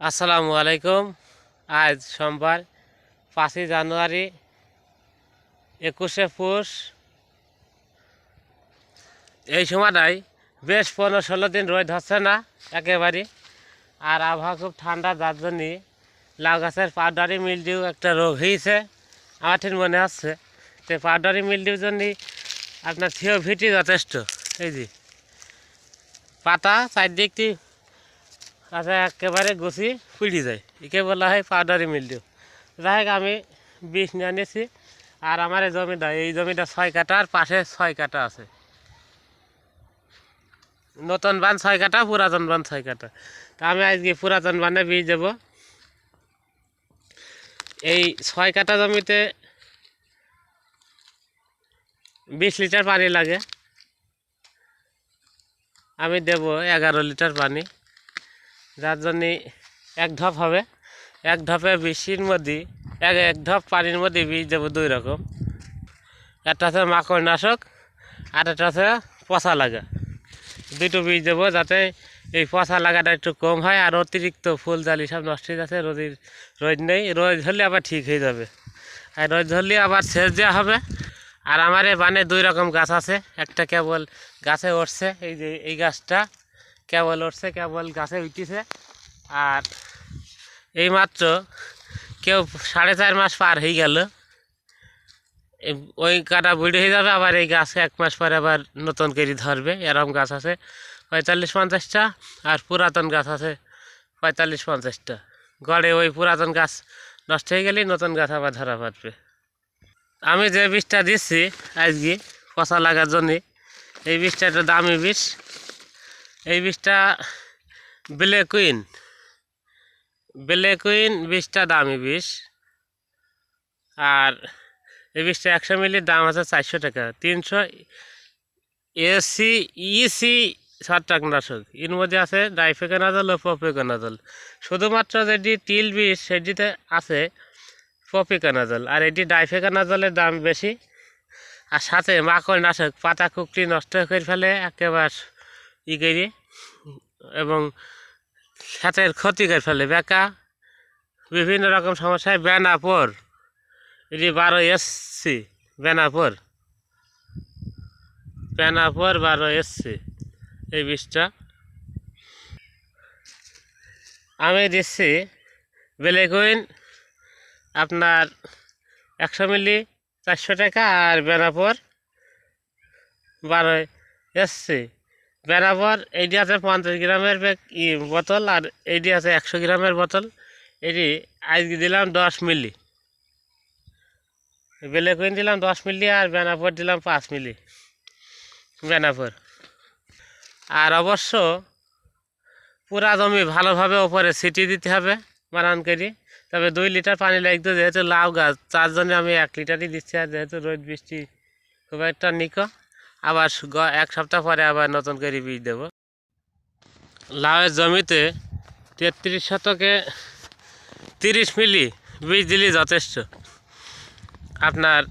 আসসালামু আলাইকুম। আজ সোমবার পাঁচই জানুয়ারি, একুশে পৌষ। এই সময়টাই বেশ পনেরো ষোলো দিন রোদ হচ্ছে না একেবারে। আর আবহাওয়া খুব ঠান্ডা, যার জন্যে লাউ গাছের পাউডারি মিলডিউ একটা রোগ হয়েছে, আমার ঠিক মনে হচ্ছে তো পাউডারি মিলডিউর জন্যে আপনার থিওভিটি যথেষ্ট। এই যে পাতা চারদিকটি আচ্ছা একেবারে গুছি পুড়ে যায়। একে বলা হয় পাউডারি মিলডিউ যাই আমি বিষ নিয়ে নিয়েছি আর আমার এই জমিটা এই জমিটা ছয় কাটা আর পাশে ছয় কাটা আছে। নতুন বান ছয় কাটা পুরাতন বান ছয় কাটা তা আমি আজকে পুরাতন বানে বীজ দেব। এই ছয় কাটা জমিতে বিশ লিটার পানি লাগে। আমি দেব এগারো লিটার পানি। যার জন্যে এক ঢপ হবে। এক ঢপে বৃষ্টির মধ্যে, এক এক ঢপ পানির মধ্যে বীজ দেবো দুই রকম। একটা আছে মাকড় নাশক আর একটা আছে পচা লাগা। দুটো বীজ দেবো যাতে এই পচা লাগাটা একটু কম হয় আর অতিরিক্ত ফুল জালি সব নষ্ট হয়ে যাচ্ছে, রোদের রোদ নেই। রোদ ধরলে আবার ঠিক হয়ে যাবে। আর রোদ ধরলে আবার সেচ দেওয়া হবে। আর আমার এ বানে দুই রকম গাছ আছে। একটা কেবল গাছে উঠছে, এই যে এই গাছটা কেবল উঠছে, কেবল গাছে উঠেছে আর এই মাত্র কেউ সাড়ে চার মাস পার হয়ে গেল। ওই কাটা বুড়ি হয়ে যাবে, আবার এই গাছ এক মাস পরে আবার নতুন করে ধরবে। এরকম গাছ আছে পঁয়তাল্লিশ পঞ্চাশটা, আর পুরাতন গাছ আছে পঁয়তাল্লিশ পঞ্চাশটা। গড়ে ওই পুরাতন গাছ নষ্ট হয়ে গেলেই নতুন গাছ আবার ধরা পারবে আমি যে বীজটা দিচ্ছি আজকে পচা লাগার জন্যে, এই বীজটা একটা দামি বীজ এই বিষটা বেলে কুইন। বেলে কুইন, বীজটা দামি বিষ আর এই বিষটা একশো মিলির দাম আছে চারশো টাকা। তিনশো এসি, ইসি, ছত্রাকনাশক। এর মধ্যে আছে ডাইফেকানাজল ও পপিকানাজল। শুধুমাত্র যেটি তিল বিষ সেটিতে আছে পপিকানাজল। আর এটি ডাইফেকানাজলের দাম বেশি। আর সাথে মাকড় নাশক পাতা কুকরি নষ্ট করে ফেলে, একেবারে ই করে এবং ক্ষেতের ক্ষতি করে ফেলে বেকা বিভিন্ন রকম সমস্যায় বেনাপোর, এটি বারো এসছি বেনাপোর। বেনাপোর বারো এসছি এই বীজটা। আমি দিচ্ছি বেলেকুইন আপনার একশো মিলি, চারশো টাকা, আর বেনাপোর বারো এসছি বেনাপোর এইটি আছে পঞ্চাশ গ্রামের বোতল আর এইটি আছে একশো গ্রামের বোতল এটি আজকে দিলাম দশ মিলি। বেলেকুইন দিলাম দশ মিলি আর বেনাপোর দিলাম পাঁচ মিলি, বেনাপোর। আর অবশ্য পুরা জমি ভালোভাবে ওপরে ছিটি দিতে হবে বানান করি, তবে দুই লিটার পানি লাগতো যেহেতু লাউ গাছ, তার জন্য আমি এক লিটারই দিচ্ছি আর যেহেতু রোদ, বৃষ্টি খুব একটা নিকো। আবার এক সপ্তাহ পরে আবার নতুন করে বীজ দেব। লাউয়ের জমিতে তেত্রিশ শতকে তিরিশ মিলি বীজ দিলে যথেষ্ট। আপনার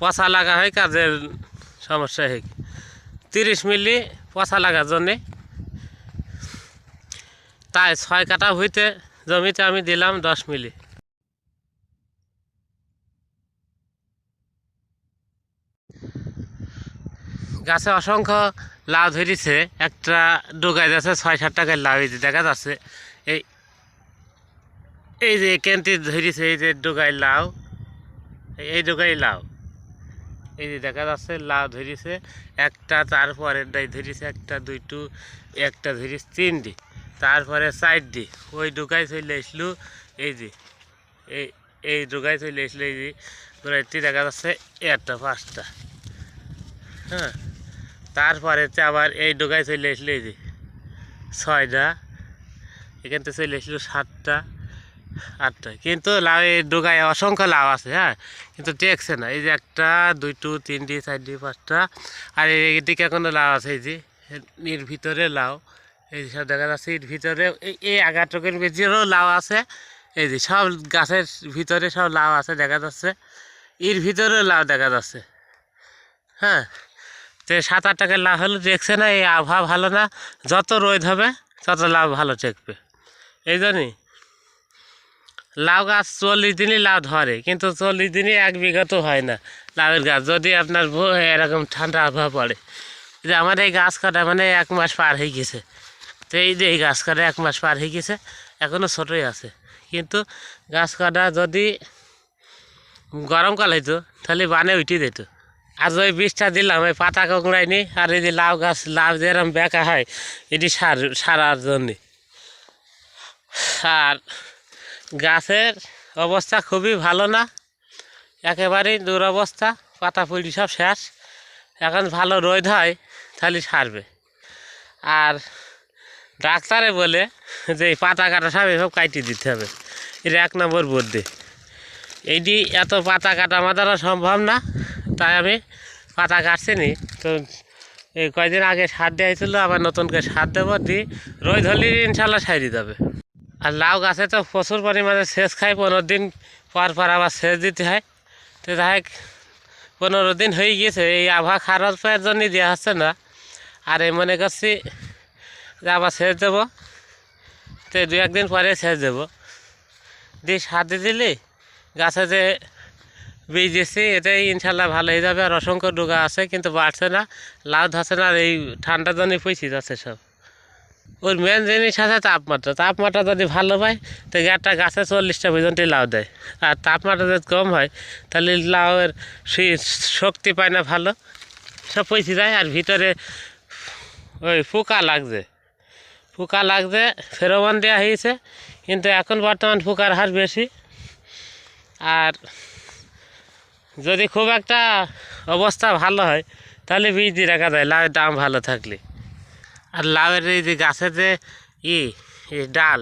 পচা লাগা হয় কাজের সমস্যা হয় তিরিশ মিলি পচা লাগার জন্যে তাই ছয় কাটা হইতে জমিতে আমি দিলাম দশ মিলি। গাছে অসংখ্য লাউ ধরেছে, একটা ডোগায় যাচ্ছে ছয় সাত টাকার লাউ এই যে দেখা যাচ্ছে। এই এই যে কেন্টি ধরেছে, এই যে ডোগায় লাউ, এই ডোগাই লাউ। এই যে দেখা যাচ্ছে, লাউ ধরেছে, একটা তারপরের ডাই ধরেছে, একটা দুইটু, একটা ধরিস তিনটি। তারপরে চারটি। ওই ডুকাই চলে আসলো, এই যে, এই এই ডুকাই চলে আসলো, এই যে দেখা যাচ্ছে, একটা, পাঁচটা। হ্যাঁ। তারপরে আবার এই ডুকাই চলে আসলো এই যে ছয়টা, এখান থেকে চলে আসলো সাতটা, আটটা। কিন্তু লাউ, এই ডোগায় অসংখ্য লাউ আছে হ্যাঁ? কিন্তু টেকছে না। এই যে একটা, দুইটো, তিনটি, চারটি, পাঁচটা, আর এইদিকে এখনও লাউ আছে, এই যে এর ভিতরে লাউ। এই সব দেখা যাচ্ছে, এর ভিতরে এই আগাটকের ভিতরেও লাউ আছে। এই যে সব গাছের ভিতরে সব লাউ আছে, দেখা যাচ্ছে। এর ভিতরেও লাউ দেখা যাচ্ছে হ্যাঁ? তো আট টাকার লাউ হলে দেখছে না, এই আবহাওয়া ভালো না। যত রোদ হবে, তত লাভ ভালো টেকবে এই জন্যই লাউ গাছ চল্লিশ দিনই লাউ ধরে, কিন্তু চল্লিশ দিনই এক বিঘা তো হয় না লাউয়ের গাছ। যদি আপনার এরকম ঠান্ডা আবহাওয়া পড়ে যে আমার এই গাছ কাটা মানে এক মাস পার হয়ে গেছে। তো এই যে এই গাছ কাটা এক মাস পার হয়ে গেছে এখনও ছোটোই আছে। কিন্তু গাছ কাটা যদি গরমকাল হইতো, তাহলে বানে উঠে যেত। আর ওই বীজটা দিলাম, ওই পাতা কোঁকড়ায়নি আর এই যে লাউ গাছ, লাউ যেরকম বেঁকা হয়, এটি সার, সারার জন্যে। আর গাছের অবস্থা খুবই ভালো না, একেবারেই দুরবস্থা, পাতা পুড়ি সব শেষ। এখন ভালো রোদ হয়, তাহলে সারবে। আর ডাক্তারে বলে যে এই পাতা কাটা সব এসব কাটিয়ে দিতে হবে এটা এক নম্বর বুদ্ধি। এইটি এত পাতা কাটা দ্বারা সম্ভব না তাই আমি পাতা কাটছি নি তো এই কয়দিন আগে সার দেওয়া হয়েছিল, আবার নতুন করে সার দেবো, দিয়ে রোদ হলে ইনশাল্লাহ সারি যাবে আর লাউ গাছে তো প্রচুর পরিমাণে সেচ খায়, পনেরো দিন পর পর আবার সেচ দিতে হয়। তো যাই পনেরো দিন হয়ে গিয়েছে, এই আবহাওয়া খারাপের জন্যই দেওয়া হচ্ছে না। আর এই মনে করছি যে আবার সেচ দেবো, তো দু একদিন পরে সেচ দেবো। দিয়ে সার দিয়ে দিলে গাছে যে বীজ এতে ইনশাল্লাহ ভালো হয়ে যাবে। আর অসংখ্য ডুগা আছে, কিন্তু বাড়ছে না, লাউ ধরছে না, আর এই ঠান্ডার জন্যই পৌঁছে যাচ্ছে সব। ওর মেন জিনিস আছে তাপমাত্রা। তাপমাত্রা যদি ভালো হয় তো একটা গাছে চল্লিশটা পর্যন্ত লাউ দেয়। আর তাপমাত্রা যদি কম হয়, তাহলে লাউয়ের শক্তি পায় না ভালো। সব পৌঁছে যায়, আর ভিতরে ওই পোকা লাগছে। পোকা লাগছে, ফেরোমন দেওয়া হয়েছে, কিন্তু এখন বর্তমান পোকার হার বেশি। আর যদি খুব একটা অবস্থা ভালো হয়, তাহলে বীজ দিয়ে রাখা যায়, লাউয়ের দাম ভালো থাকলে। আর লাউয়ের এই যে গাছের যে ই ডাল,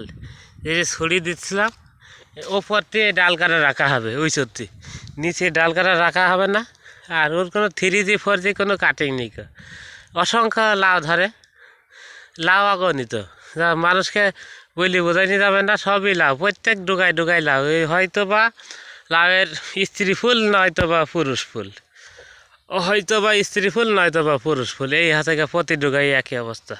এই যে ছড়ি দিচ্ছিলাম ওপর দিয়ে ডাল কাটা রাখা হবে, ওই সত্যি। নিচে ডাল কাটা রাখা হবে না, আর ওর কোনো থ্রি জি ফোর জি কোনো কাটিং নেই। অসংখ্য লাউ ধরে, লাউ অগণিত। যা মানুষকে বলি বোঝাইনি যাবে না, সবই লাউ, প্রত্যেক ডুগায় ডুগায় লাউ এই হয়তো বা লাউয়ের স্ত্রী ফুল নয়তো বা পুরুষ ফুল। হয়তো বা স্ত্রী ফুল নয়তো বা পুরুষ ফুল। এই হাতে প্রতি ডুগাই একই অবস্থা।